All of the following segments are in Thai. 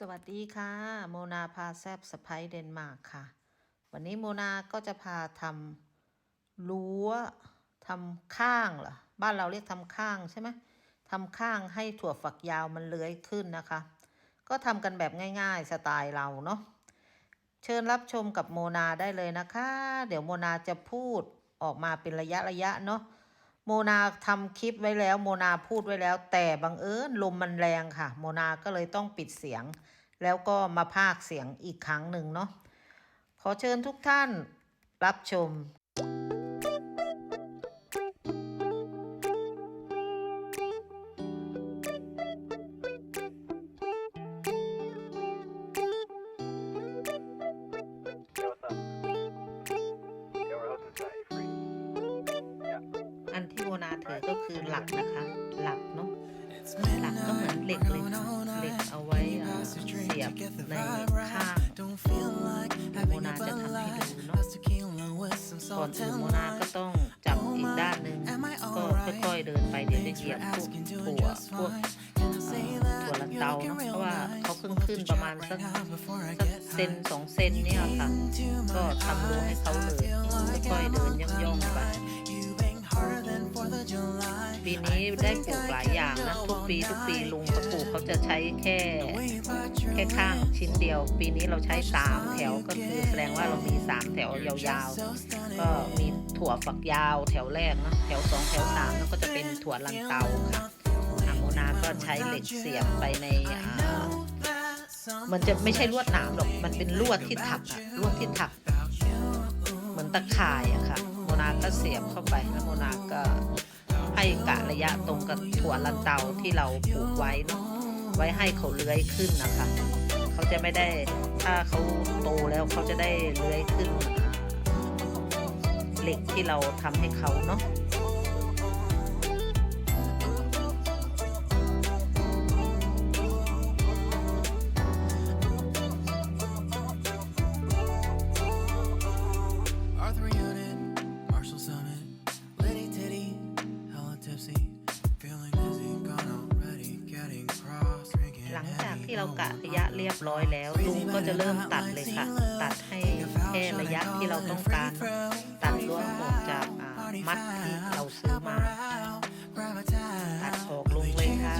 สวัสดีค่ะ โมนาพาแซบสไปเดนมาร์กค่ะ วันนี้โมนาก็จะพาทำรั้วทำข้างเหรอบ้านเราเรียกทำข้างใช่ไหมทำข้างให้ถั่วฝักยาวมันเลื้อยขึ้นนะคะ ก็ทำกันแบบง่ายๆสไตล์เราเนาะเชิญรับชมกับโมนาได้เลยนะคะ เดี๋ยวโมนาจะพูดออกมาเป็นระยะระยะเนาะ โมนาทำคลิปไว้แล้ว โมนาพูดไว้แล้ว แต่บังเอิญลมมันแรงค่ะ โมนาก็เลยต้องปิดเสียง แล้วก็มาพากเสียงอีกครั้งหนึ่งเนาะขอเชิญทุกท่านรับชม คือหลักนะคะ หลักเนาะหลักก็เหมือนเหล็กเลยค่ะเหล็กเอาไว้เอ่อเสียบในข้างโมนาจะทำให้ดูเนาะก่อนอื่นโมนาก็ต้องจับอีกด้านหนึ่งก็ค่อยๆเดินไปเดี๋ยวจะเหยียบพวกถั่วพวกเอ่อถั่วลันเตาเนาะเพราะว่าเขาเพิ่งขึ้นประมาณสักสักเซนสองเซนเนี่ยค่ะ ก็ทำรูให้เขาเลยค่อยๆเดิน ปีนี้ได้ปลูกหลายอย่างนะทุกปีทุกปีลุงก็ปลูกเขาจะใช้แค่ แค่ข้างชิ้นเดียว ปีนี้เราใช้สามแถวก็คือแสดงว่าเรามีสามแถวยาวๆ ก็มีถั่วฝักยาวแถวแรกนะแถวสองแถวสามแล้วก็จะเป็นถั่วลันเตาค่ะอาโมนาก็ใช้เหล็กเสียบไปในมันจะไม่ใช่ลวดหนามหรอกมันเป็นลวดที่ถักอะลวดที่ถัก เหมือนตะข่ายอะค่ะโมนาก็เสียบเข้าไปแล้วโมนาก็ ระยะตรงกับถั่วลันเตาที่เราปลูกไว้เนาะไว้ให้เขาเลื้อยขึ้นนะคะ เขาจะไม่ได้ถ้าเขาโตแล้วเขาจะได้เลื้อยขึ้นเหล็กที่เราทำให้เขาเนาะ ที่เรากะระยะเรียบร้อยแล้วลุงก็จะเริ่มตัดเลยค่ะ ตัดให้แค่ระยะที่เราต้องการ ตัดล้วนออกจากมัดที่เราซื้อมา ตัดออกลงเลยค่ะ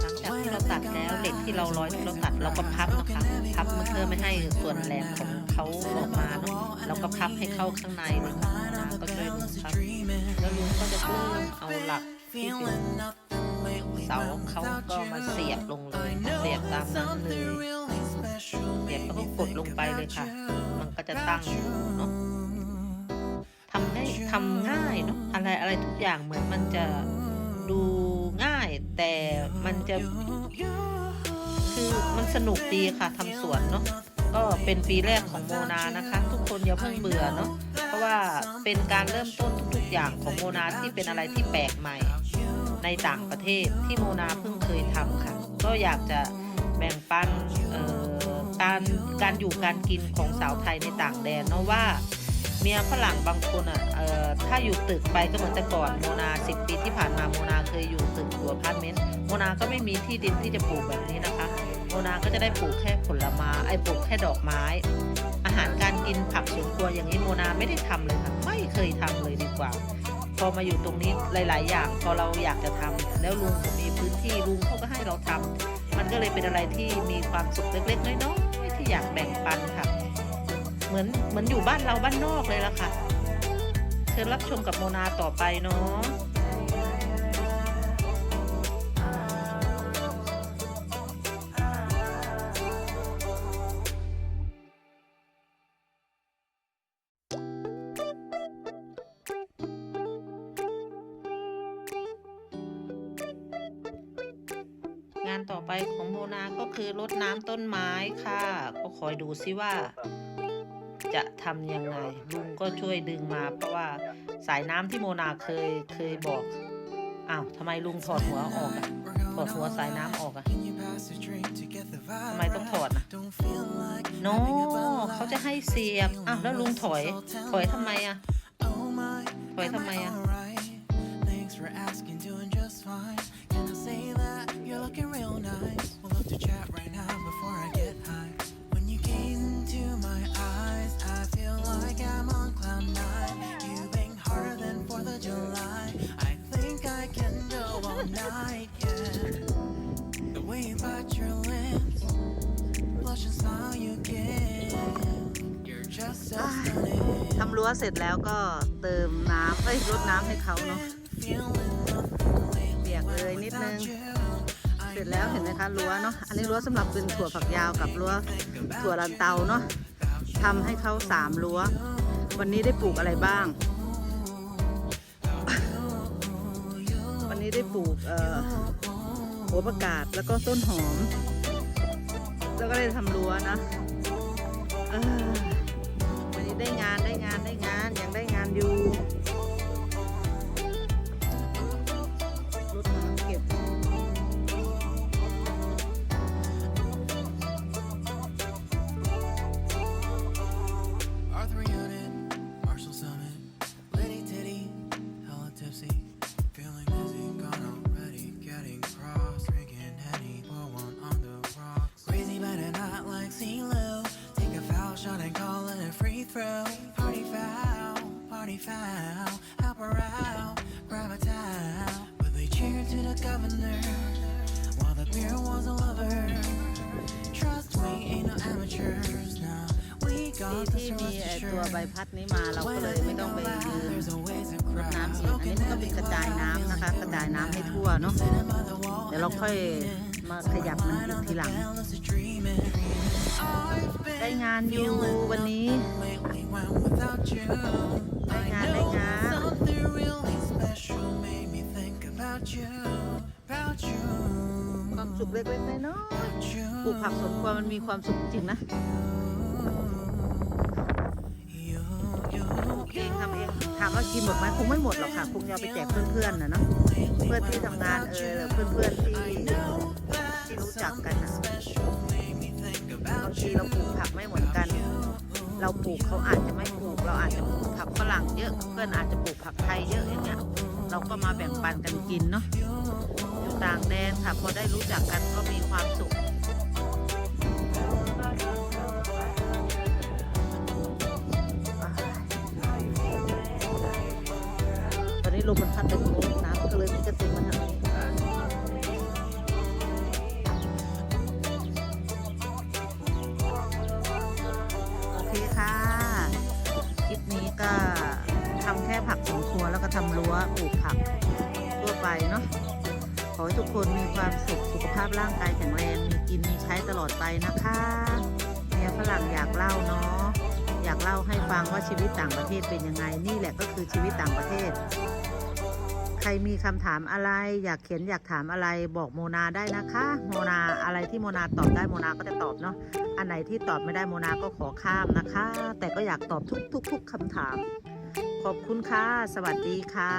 หลังจากที่เราตัดแล้วเหล็กที่เราร้อยที่เราตัดเราก็พับนะคะ พับมันเพื่อไม่ให้ส่วนแหลมของ เขาออกมาเนาะเราก็พับให้เข้าข้างในเลยค่ะนะก็ช่วยลุงพับแล้วลุงก็จะเริ่มเอาหลักที่เป็นเสาเขาก็มาเสียบลงเลยเสียบตามนั้นเลยเสียบแล้วก็กดลงไปเลยค่ะ มันก็จะตั้งเนาะทำได้ทำง่ายเนาะอะไรอะไรทุกอย่างเหมือนมันจะดูง่าย แต่มันจะคือมันสนุกดีค่ะทำสวนเนาะ ก็เป็นปีแรกของโมนานะคะ ทุกคนอย่าเพิ่งเบื่อเนาะเพราะว่าเป็นการเริ่มต้นทุกๆอย่างของโมนาที่เป็นอะไรที่แปลกใหม่ ในต่างประเทศที่โมนาเพิ่งเคยทำค่ะ ก็อยากจะแบ่งปันการการอยู่การกินของสาวไทยในต่างแดนเนาะว่าเมียฝรั่งบางคนอะเอ่อถ้าอยู่ตึกไปก็เหมือนแต่ก่อนโมนาสิปีที่ผ่านมาโมนาเคยอยู่ตึกอยู่อพาร์ตเมนต์โมนาก็ไม่มีที่ดินที่จะปลูกแบบนี้นะคะ นาก็จะได้ปลูกแค่ผลไม้ไอ้ปลูกแค่ดอกไม้ อาหารการกินผักสวนครัวอย่างนี้โมนาไม่ได้ทำเลยค่ะไม่เคยทำเลยดีกว่า พอมาอยู่ตรงนี้หลาย ๆ อย่างพอเราอยากจะทำแล้วลุงมีพื้นที่ลุงเขาก็ให้เราทำมันก็เลยเป็นอะไรที่มีความสุขเล็ก ๆ น้อยๆที่อยากแบ่งปันค่ะ เหมือนเหมือนอยู่บ้านเราบ้านนอกเลยละค่ะเชิญรับชมกับโมนาต่อไปเนาะานต่อไปของโมนาก็คือรดน้ำต้นไม้ค่ะ ก็คอยดูซิว่า จะทำยังไงลุงก็ช่วยดึงมา เพราะว่าสายน้ำที่โมนาเคยเคยบอกอ้าวทำไมลุงถอดหัวออกอะถอดหัวสายน้ำออกอะทำไมต้องถอดนะโนเขาจะให้เสียบอ้าวแล้วลุงถอย ถอยทำไมอะถอยทำไมอะ looking real nice? We'll love to chat right now before I get high. When you gaze into my eyes, I feel like I'm on cloud nine. You bang harder than Fourth of July. I think I can go all night, yeah. The way you bite your lips, blush and smile you give. You're just so stunning. ทำรั้วเสร็จแล้วก็เติมน้ำเอ้ยรดน้ำให้เขาเนาะเปียกเลยนิดนึง เสร็จแล้วเห็นไหมคะรั้วเนาะอันนี้รั้วสำหรับเป็นถั่วฝักยาวกับรั้วถั่วลันเตาเนาะทำให้เขาสามรั้ว วันนี้ได้ปลูกอะไรบ้าง วันนี้ได้ปลูกเอ่อหัวประกาศแล้วก็ต้นหอม แล้วก็ได้ทำรั้วนะวันนี้ได้งานได้งานได้งานยังได้งานอยู่ ที่มีไอ้ surrender ตัวใบพัดนี้มาเราก็เลยไม่ต้องไปยืน There's always a รด crowd น้ำอีกอันนี้มันก็เป็นกระจายน้ำนะคะ กระจายน้ำให้ทั่วเนาะ sitting by the wall. เดี๋ยวเราค่อยมาขยับมันอีกทีหลัง Endless dreaming. I've ได้ been งานอยู่วันนี้ lately when without you. ได้ I งานได้ know งาน something really special made me think about you, about you, ความสุขเล็กๆน้อย about you. ๆปลูกผักสวนครัวมันมีความสุขจริงนะ เองทำเองถามว่ากินหมดไหมคงไม่หมดหรอกค่ะคงจะเอไปแจกเพื่อนๆนะเนาะเพื่อนที่ทำงานเออเพื่อนๆที่ที่รู้จักกันนะบางทีเราปลูกผักไม่เหมือนกัน เราปลูกเขาอาจจะไม่ปลูก เราอาจจะปลูกผักฝรั่งเยอะเพื่อนอาจจะปลูกผักไทยเยอะอย่างเงี้ยเราก็มาแบ่งปันกันกินเนาะอยู่ต่างแดนค่ะพอได้รู้จักกันก็มีความสุข ลมมันพัดไปตรงน้น้ำก็เลยมันกระเซ็นมาทางนี้โอเคค่ะ คลิปนี้ก็ทำแค่ผักสวนครัวแล้วก็ทำรั้วปลูกผักทั่วไปเนาะขอให้ทุกคนมีความสุขสุขภาพร่างกายแข็งแรงมีกินมีใช้ตลอดไปนะคะแม่ยฝรั่งอยากเล่าเนาะอยากเล่าให้ฟังว่าชีวิตต่างประเทศเป็นยังไง นี่แหละก็คือชีวิตต่างประเทศ ใครมีคำถามอะไร อยากเขียนอยากถามอะไรบอกโมนาได้นะคะ โมนาอะไรที่โมนาตอบได้โมนาก็จะตอบเนาะอันไหนที่ตอบไม่ได้โมนาก็ขอข้ามนะคะ แต่ก็อยากตอบทุกๆคำถาม ขอบคุณค่ะ สวัสดีค่ะ